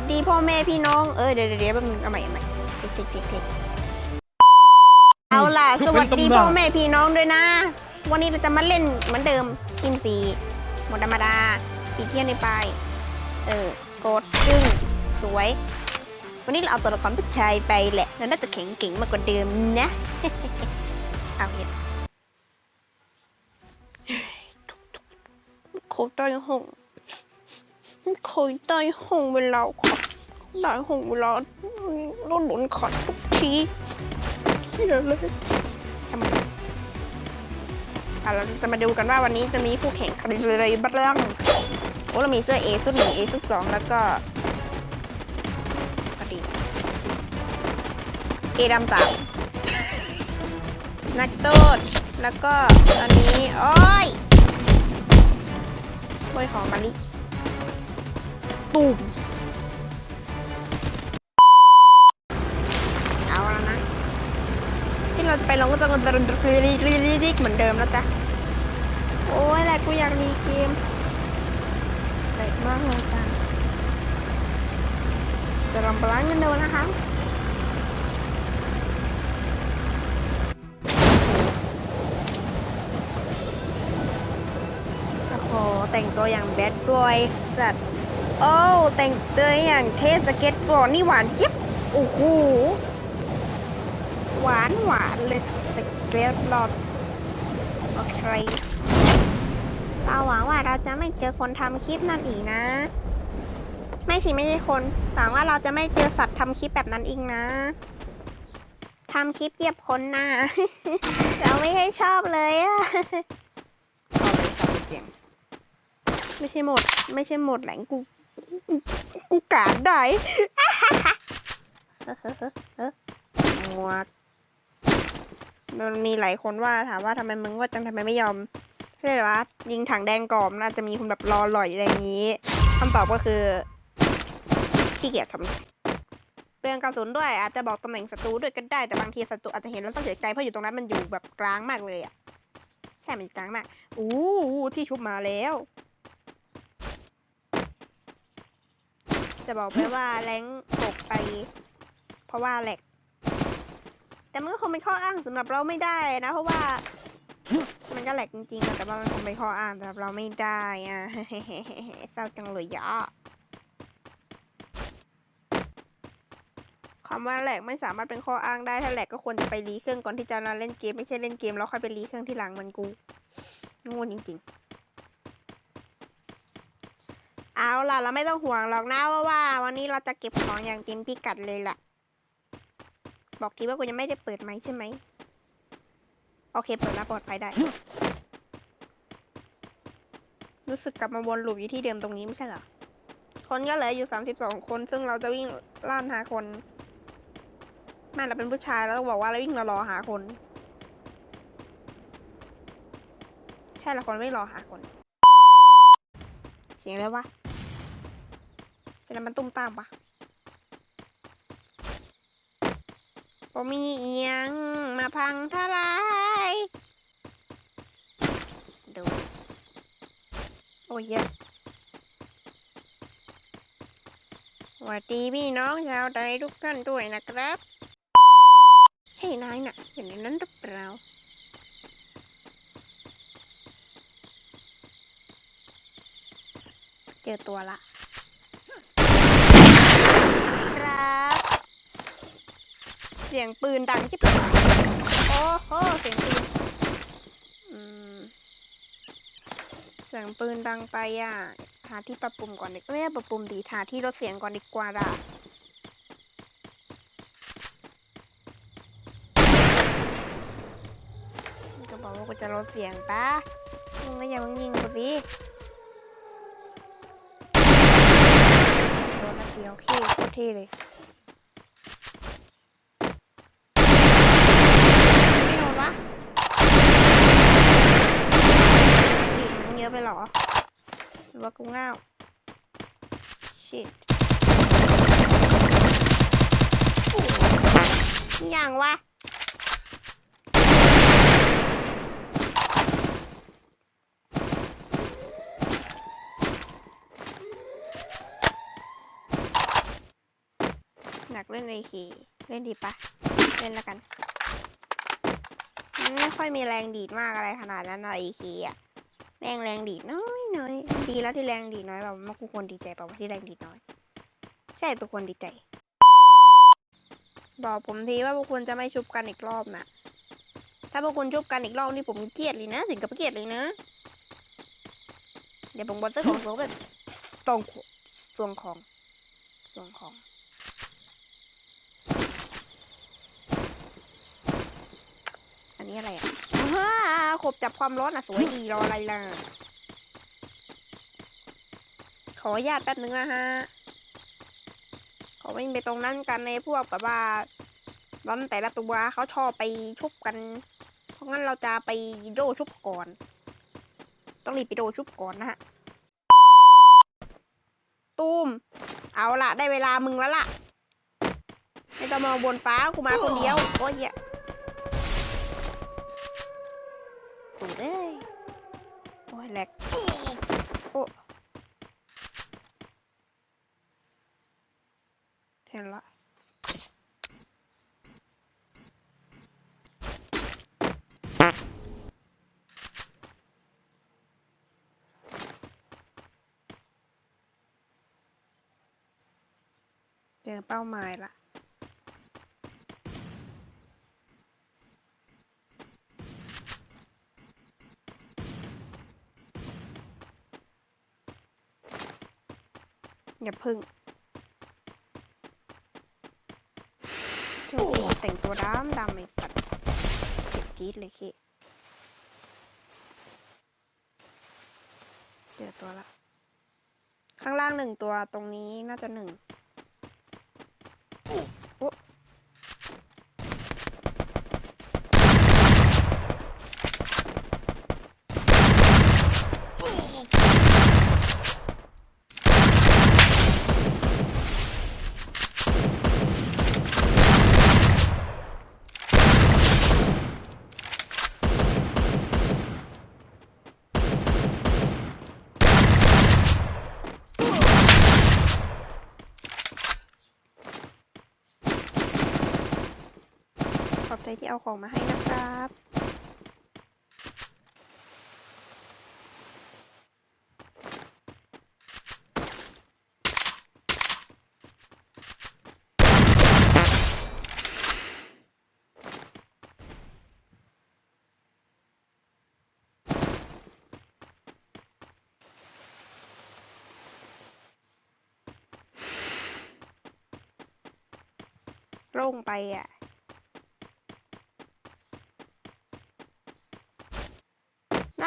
สดีพ่อแม่พี่น้อง เออเดี๋ยวเดี๋ยวเดี๋ยวแป๊บนึงเอาใหม่เอาใหม่เทคเทคเทคเทคเอาล่ะทุสกเป็นวัสดีตำนานพ่อแม่พี่น้องด้วยนะ วันนี้เราจะมาเล่นเหมือนเดิมกินสีหมดธรรมดาสีเทียนในปลายเออกดจึ้งสวย วันนี้เราเอาตัวละครผู้ชายไปแหละแล้วน่าจะแข็งเก่งมากกว่าเดิมนะเอาเห็นโคตรได้ห้อง เคยได้ห้องเวลาขับได้ห้องเวลารถหนุนขัดทุกทีเฮียเลยทำไมอะเราจะมาดูกันว่าวันนี้จะมีผู้แข่งอะไรบ้างโอ้เรามีเสื้อ A ชุดหนึ่ง A ชุดสองแล้วก็ก็ดีเอดำสามนักโทษแล้วก็ตอนนี้ โอ้ยโอ้ยหอมมะลิ ตุ่มเอาแล้วนะ ที่เราจะไปลงก็จะมันจะรีรีรีรีรีเหมือนเดิมแล้วจ้ะ โอ้ยแหละกูอยากมีเกมแหลกมากเลยจ้ะจะลองบาลานซ์กันดูนะคะโอ้โหแต่งตัวอย่างแบดบอยจัด โอ้แต่งตัวอย่างเทสเก็ตบอร์ดนี่หวานจิ๊บโอ้โหหวานหวานเลยสเก็ตบอร์ดโอเคเราหวังว่าเราจะไม่เจอคนทำคลิปนั่นอีกนะ ไม่สิไม่ใช่คนหวังว่าเราจะไม่เจอสัตว์ทำคลิปแบบนั้นอีกนะทำคลิปเหยียบคนนะเราไม่ให้ชอบเลยอะไม่ใช่หมด ไม่ใช่หมดแหลงกู กูกาดได้งวมันมีหลายคนว่าถามว่าทำไมมึงว่าจังทำไมไม่ยอมเรียกว่ายิงถังแดงกรอบน่าจะมีคนแบบรอหล่อยอะไรอย่างนี้คำตอบก็คือขี้เกียจทำเปลืองกระสุนด้วย อาจจะบอกตำแหน่งศัตรูด้วยก็ได้แต่บางทีศัตรูอาจจะเห็นแล้วต้องเสียใจเพราะอยู่ตรงนั้นมันอยู่แบบกลางมากเลยอะใช่มันกลางมากอู้ที่ชุบมาแล้ว จะบอกไปว่าแรงตกไป เพราะว่าแหลก แต่มันก็คงเป็นข้ออ้างสำหรับเราไม่ได้นะ เพราะว่า มันก็แหลกจริงๆแต่ว่ามันคงเป็นข้ออ้างสำหรับเราไม่ได้อะเศร้าจังเลยยะคำว่าแหลกไม่สามารถเป็นข้ออ้างได้ถ้าแหลกก็ควรจะไปรีเครื่องก่อนที่จะมาเล่นเกมไม่ใช่เล่นเกมแล้วค่อยไปรีเครื่องที่หลังมันกูงงจริงๆ เอาล่ะ เราไม่ต้องห่วงหรอกนะว่าว่าวันนี้เราจะเก็บของอย่างเต็มพิกัดเลยแหละ บอกทีว่ากูยังไม่ได้เปิดไหมใช่ไหม โอเค เปิดแล้วปลอดภัยได้ รู้สึกกลับมาวนลูปอยู่ที่เดิมตรงนี้ไม่ใช่เหรอ คนก็เหลืออยู่สามสิบสองคน ซึ่งเราจะวิ่งล่านหาคนแม่เราเป็นผู้ชายแล้วต้องบอกว่าเราวิ่งรอรอหาคน ใช่ละคนไม่รอหาคน เสียงอะไรวะ เสียงอะไรมันตุ้มตามปะผมมีเอียงมาพังทลายดูโอ้ยเยอะสวัสดีพี่น้องชาวไทยทุกท่านด้วยนะครับเฮ้นายน่ะเห็นในนั้นหรือเปล่าเจอตัวละ เสียงปืนดังจิ๊บโอ้โหเสียงปืนเสียงปืนดังไปอะหาที่ปรับปรุงก่อนดีไม่ปรับปรุงดีหาที่ลดเสียงก่อนดีกว่าด่ะก็บอกว่ากูจะลดเสียงปะมึงก็อย่ามึงยิงกูสิโดนนัดเดียวขี้โคตรเท่เลย ไม่โดนวะอี เยเหรอ หรือว่ากูง่าว shit อย่างวะหนักเล่นไอคีเล่นดีปะเล่นแล้วกัน ไม่ค่อยมีแรงดีดมากอะไรขนาดนั้นไอคีอะ แรงแรงดีน้อยน้อยดีแล้วที่แรงดีน้อยแบบว่ากูควรดีใจเปล่าวที่แรงดีน้อย ใช่ตัวควรดีใจ บอกผมทีว่าพวกคุณจะไม่ชุบกันอีกรอบนะถ้าพวกคุณชุบกันอีกรอบนี่ผมเกลียดเลยนะถึงกับเกลียดเลยนะเดี๋ยวผมบอลเสื้อของโซแบบตรงสวงของสวงของอันนี้อะไรอะ ขบจับความร้อนอะสวยดีรออะไรล่ะ ขอญาตแป๊บนึงนะฮะ ขอวิ่งไปตรงนั้นกันในพวกแบบว่าร้อนแต่ละตัวเขาชอบไปชุบกัน เพราะงั้นเราจะไปโดชุบก่อน ต้องรีบไปโดชุบก่อนนะฮะ ตูม เอาละได้เวลามึงแล้วล่ะ ไม่ต้องมองบนฟ้ากูมาคนเดียว โอ้ย แหลกโอ้เห็นละเจอเป้าหมายละ อย่าพึ่งโอ้โหแต่งตัวดำดำไอ้สัตว์เจ็บจี๊ดเลยเคเจอตัวละ ข้างล่างหนึ่งตัวตรงนี้น่าจะหนึ่งโอ๊ ที่เอาของมาให้นะครับ โล่งไปอะ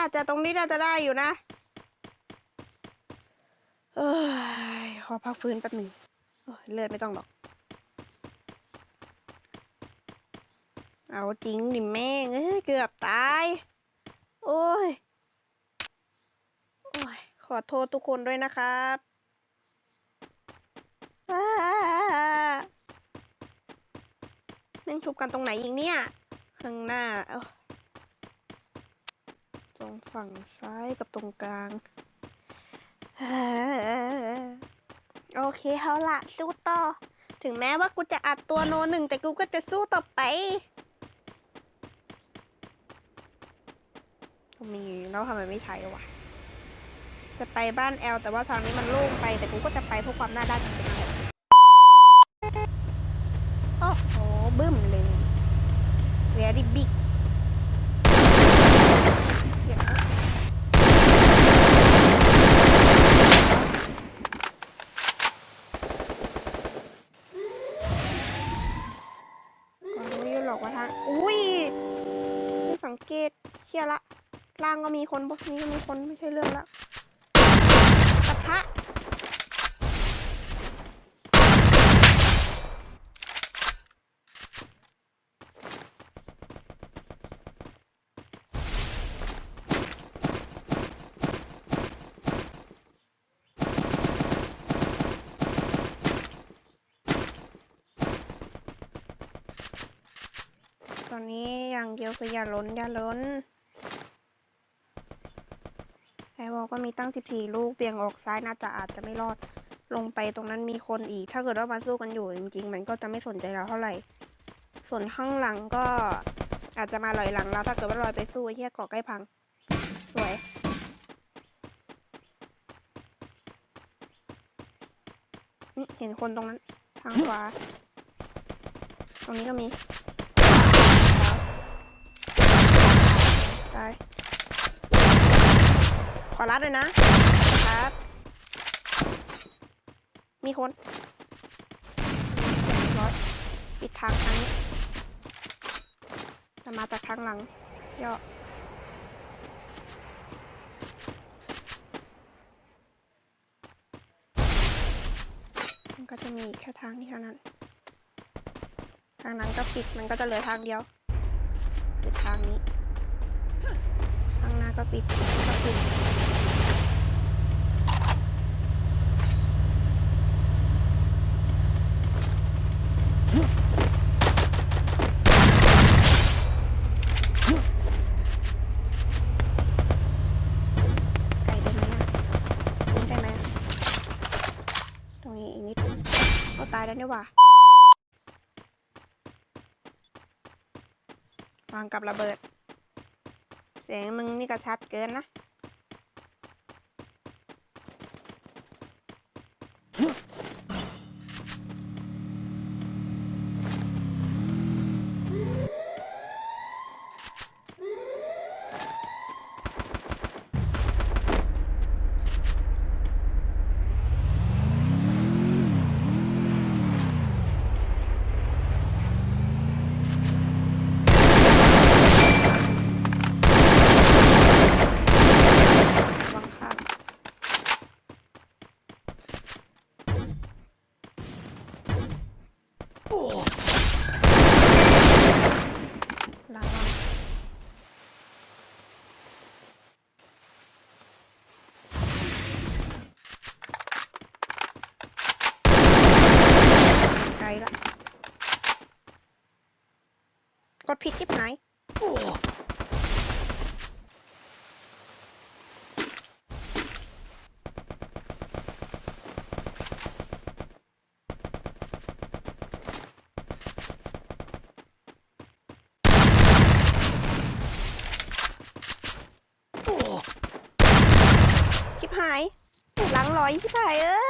น่าจะตรงนี้น่าจะได้อยู่นะ เอยขอพักฟื้นแป๊บหนึ่งเลือดไม่ต้องหรอก เอาจริงดิแม่งเอ้เกือบตาย โอ้ย โอ้ย ขอโทษทุกคนด้วยนะครับอ้าแม่งชุบกันตรงไหนอีกเนี่ย ข้างหน้าเอ้า ตรงฝั่งซ้ายกับตรงกลาง โอเคเอาละสู้ต่อ ถึงแม้ว่ากูจะอัดตัวโนหนึ่งแต่กูก็จะสู้ต่อไปมีแล้วทำไมไม่ใช้วะ จะไปบ้านแอลแต่ว่าทางนี้มันโล่งไป แต่กูก็จะไปเพื่อความหน้าด้านจริงๆแหละโอ้โหบึ้มเลย very big เดี๋ยวนะก็รู้อยู่หรอกว่างอุ้ยไม่สังเกตเชียละล่างก็มีคนบนนี้ก็มีคนไม่ใช่เรื่องละกระทะ ตอนนี้ อย่างเดียวคืออย่าล้นอย่าล้นไอวอลก็มีตั้ง 14 ลูกเบี่ยงออกซ้ายน่าจะอาจจะไม่รอด ลงไปตรงนั้นมีคนอีก ถ้าเกิดว่ามันสู้กันอยู่จริง ๆ มันก็จะไม่สนใจเราเท่าไหร่ ส่วนข้างหลังก็อาจจะมาลอยหลังเราถ้าเกิดว่าลอยไปสู้เฮียเกาะใกล้พัง สวยเห็นคนตรงนั้น ทางขวา ตรงนี้ก็มี ตาย ขอรัดเลยนะครับมีคนร้อยปิดทางทางนี้จะมาจากทางหลังย่อมันก็จะมีแค่ทางนี้เท่านั้น ทางนั้นก็ปิด มันก็จะเหลือทางเดียวปิดทางนี้ ก็ปิดก็ปิดไกได้ไหมอะยิงได้ไหมตรงนี้อีกนิดก็ตายแล้วเนี่หว่าวางกับระเบิด เสียงมึงนี่ก็ชัดเกินนะ วางข้ามหลังวางไกลละ กด ผิดจิบหายชิบหายหลังลอยชิบหายเอ้